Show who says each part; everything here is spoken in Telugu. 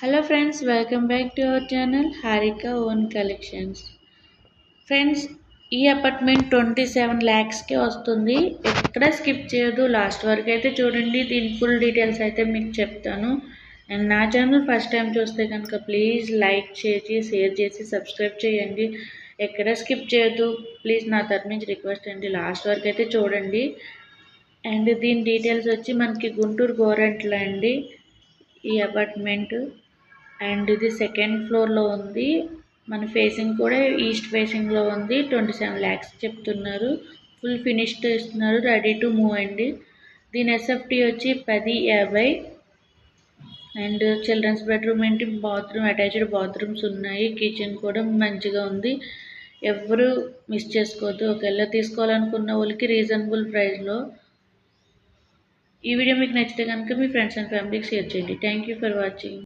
Speaker 1: Hello friends welcome back to our channel Harika own collections friends ఈ అపార్ట్మెంట్ ట్వంటీ సెవెన్ ల్యాక్స్కి వస్తుంది. ఎక్కడ స్కిప్ చేయదు లాస్ట్ వరకు అయితే చూడండి. దీని ఫుల్ డీటెయిల్స్ అయితే మీకు చెప్తాను. అండ్ నా ఛానల్ ఫస్ట్ టైం చూస్తే కనుక ప్లీజ్ లైక్ చేసి షేర్ చేసి సబ్స్క్రైబ్ చేయండి. ఎక్కడ స్కిప్ చేయొద్దు. ప్లీజ్ నా తరఫు నుంచి రిక్వెస్ట్ అండి. లాస్ట్ వరకు అయితే చూడండి. అండ్ దీని డీటెయిల్స్ వచ్చి మనకి గుంటూరు గోరంట్ల అండి. ఈ అపార్ట్మెంట్ అండ్ ఇది సెకండ్ ఫ్లోర్లో ఉంది. మన ఫేసింగ్ కూడా ఈస్ట్ ఫేసింగ్లో ఉంది. ట్వంటీ సెవెన్ ల్యాక్స్ చెప్తున్నారు. ఫుల్ ఫినిష్డ్ ఇస్తున్నారు. రెడీ టు మూవ్ అండి. దీని ఎస్ఎఫ్టీ వచ్చి పది యాభై. అండ్ చిల్డ్రన్స్ బెడ్రూమ్ ఏంటి? బాత్రూమ్ అటాచ్డ్ బాత్రూమ్స్ ఉన్నాయి. కిచెన్ కూడా మంచిగా ఉంది. ఎవరు మిస్ చేసుకోవద్దు. ఒకవేళ తీసుకోవాలనుకున్న వాళ్ళకి రీజనబుల్ ప్రైస్లో. ఈ వీడియో మీకు నచ్చితే కనుక మీ ఫ్రెండ్స్ అండ్ ఫ్యామిలీకి షేర్ చేయండి. Thank you for watching